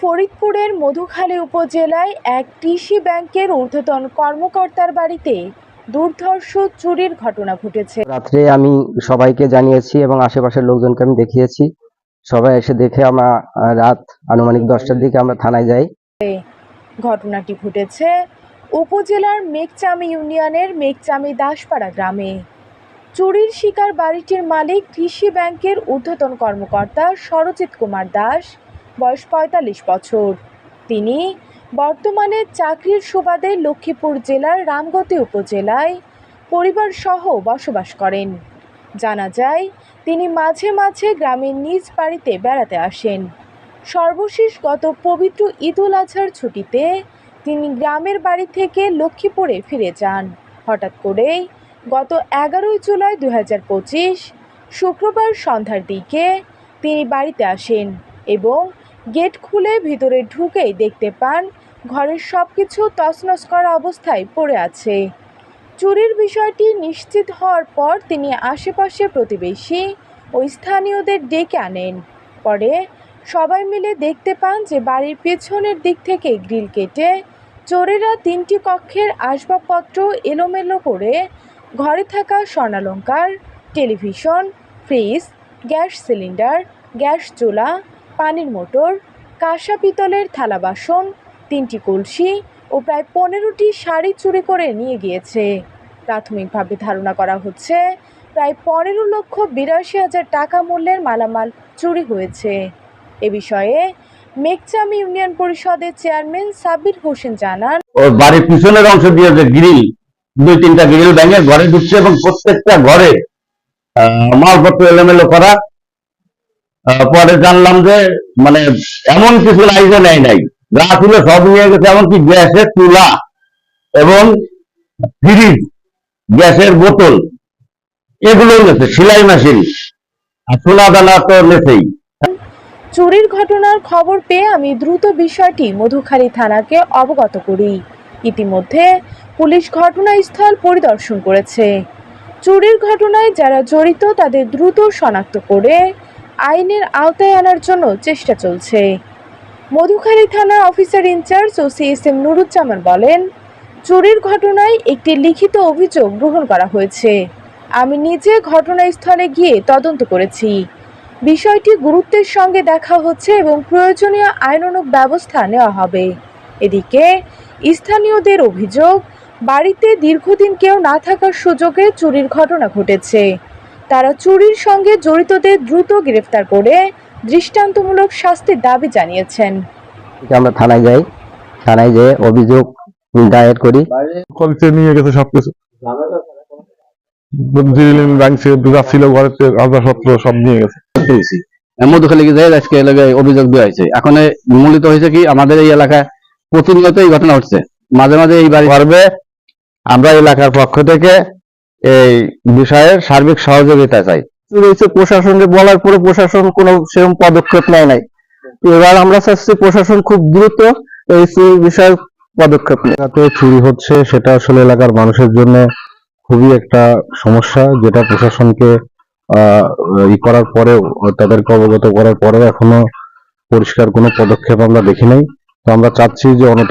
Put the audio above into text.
ফরিদপুরের মধুখালী উপজেলায় এক কৃষি ব্যাংকের ঊর্ধ্বতন কর্মকর্তার বাড়িতে দুর্ধর্ষ চুরির ঘটনা ঘটেছে। রাত্রে আমি সবাইকে জানিয়েছি এবং আশেপাশের লোকজনকে আমি দেখিয়েছি। সবাই এসে দেখে আমরা রাত আনুমানিক দশটার দিকে আমরা থানায় যাই। ঘটনাটি ঘটেছে উপজেলার মেঘচামি ইউনিয়নের মেঘচামি দাসপাড়া গ্রামে। চুরির শিকার বাড়িটির মালিক কৃষি ব্যাংকের ঊর্ধ্বতন কর্মকর্তা সরজিৎ কুমার দাস বয়স পঁয়তাল্লিশ বছর। তিনি বর্তমানে চাকরির সুবাদে লক্ষ্মীপুর জেলার রামগতি উপজেলায় পরিবারসহ বসবাস করেন। জানা যায়, তিনি মাঝে মাঝে গ্রামের নিজ বাড়িতে বেড়াতে আসেন। সর্বশেষ গত পবিত্র ঈদুল আজহার ছুটিতে তিনি গ্রামের বাড়ি থেকে লক্ষ্মীপুরে ফিরে যান। হঠাৎ করেই গত এগারোই জুলাই দু হাজার পঁচিশ শুক্রবার সন্ধ্যার দিকে তিনি বাড়িতে আসেন এবং গেট খুলে ভিতরে ঢুকেই দেখতে পান, ঘরের সব কিছু তছনছ করা অবস্থায় পড়ে আছে। চুরির বিষয়টি নিশ্চিত হওয়ার পর তিনি আশেপাশে প্রতিবেশী ও স্থানীয়দের ডেকে আনেন। পরে সবাই মিলে দেখতে পান যে বাড়ির পেছনের দিক থেকে গ্রিল কেটে চোরেরা তিনটি কক্ষের আসবাবপত্র এলোমেলো করে ঘরে থাকা স্বর্ণালঙ্কার, television, fridge, gas cylinder, gas চুলা পানির মোটর, কাঁসা পিতলের থালা বাসন, তিনটি কলসি ও প্রায় পনেরোটি শাড়ি চুরি করে নিয়ে গিয়েছে। প্রাথমিকভাবে ধারণা করা হচ্ছে, প্রায় পনেরো লক্ষ বিরাশি হাজার টাকা মূল্যের মালামাল চুরি হয়েছে। এ বিষয়ে মেকচাম ইউনিয়ন পরিষদের চেয়ারম্যান সাব্বির হোসেন জানান, ওর বাড়ির পিছনের অংশ দিয়ে যে গ্রিল, দুই তিনটা গ্রিল ভেঙে ঘরে ঢুকছে এবং প্রত্যেকটা ঘরে মালপত্র এলোমেলো করা পরে জানলাম যে মানে এমন কিছু যে নেয় নাই। যা ছিল সব নিয়ে গেছে, এমনকি গ্যাসের চুলা এবং ফ্রিজ গ্যাসের বোতল এগুলো গেছে সেলাই মেশিন আর সোনা দানা তো নেছেই। চুরির ঘটনার খবর পেয়ে আমি দ্রুত বিষয়টি মধুখালী থানাকে অবগত করি। ইতিমধ্যে পুলিশ ঘটনাস্থল পরিদর্শন করেছে। চুরির ঘটনায় যারা জড়িত, তাদের দ্রুত শনাক্ত করে আইনের আওতায় আনার জন্য চেষ্টা চলছে। মধুখালী থানার অফিসার ইনচার্জ ও সিএসএম নুরুজ্জামান বলেন, চুরির ঘটনায় একটি লিখিত অভিযোগ গ্রহণ করা হয়েছে। আমি নিজে ঘটনাস্থলে গিয়ে তদন্ত করেছি। বিষয়টি গুরুত্বের সঙ্গে দেখা হচ্ছে এবং প্রয়োজনীয় আইনানুগ ব্যবস্থা নেওয়া হবে। এদিকে, স্থানীয়দের অভিযোগ, বাড়িতে দীর্ঘদিন কেউ না থাকার সুযোগে চুরির ঘটনা ঘটেছে। তারা চুরির সঙ্গে জড়িতদের দ্রুত গ্রেফতার করে দৃষ্টান্তমূলক শাস্তির দাবি জানিয়েছেন। আমরা থানায় যাই। থানায় যেয়ে অভিযোগ দায়ের করি। নিয়ে গেছে সবকিছু। জিলিন ভাঙছে ছিল ঘরেতে আসবাবপত্র সব নিয়ে গেছে। মধুখালী আজকে এলাকায় অভিযোগ দেওয়া হয়েছে। এখন এ হয়েছে কি আমাদের এই এলাকায় প্রতিনিয়ত এই ঘটনা হচ্ছে মাঝে মাঝে এই বাড়ি আমরা এলাকার পক্ষ থেকে এই বিষয়ে সার্বিক সহযোগিতা চাই। রয়েছে প্রশাসনকে বলার পরে প্রশাসন কোনো সেরকম পদক্ষেপ নেয় নাই। তো এবার আমরা চাচ্ছি প্রশাসন খুব দ্রুত এই বিষয়ে পদক্ষেপ নেয়। এলাকাতে চুরি হচ্ছে সেটা আসলে এলাকার মানুষের জন্য খুবই একটা সমস্যা যেটা প্রশাসনকে আহ ই করার পরেও তাদেরকে অবগত করার পরেও এখনও পরিষ্কার কোনো পদক্ষেপ আমরা দেখি নাই। তো আমরা চাচ্ছি যে অনতি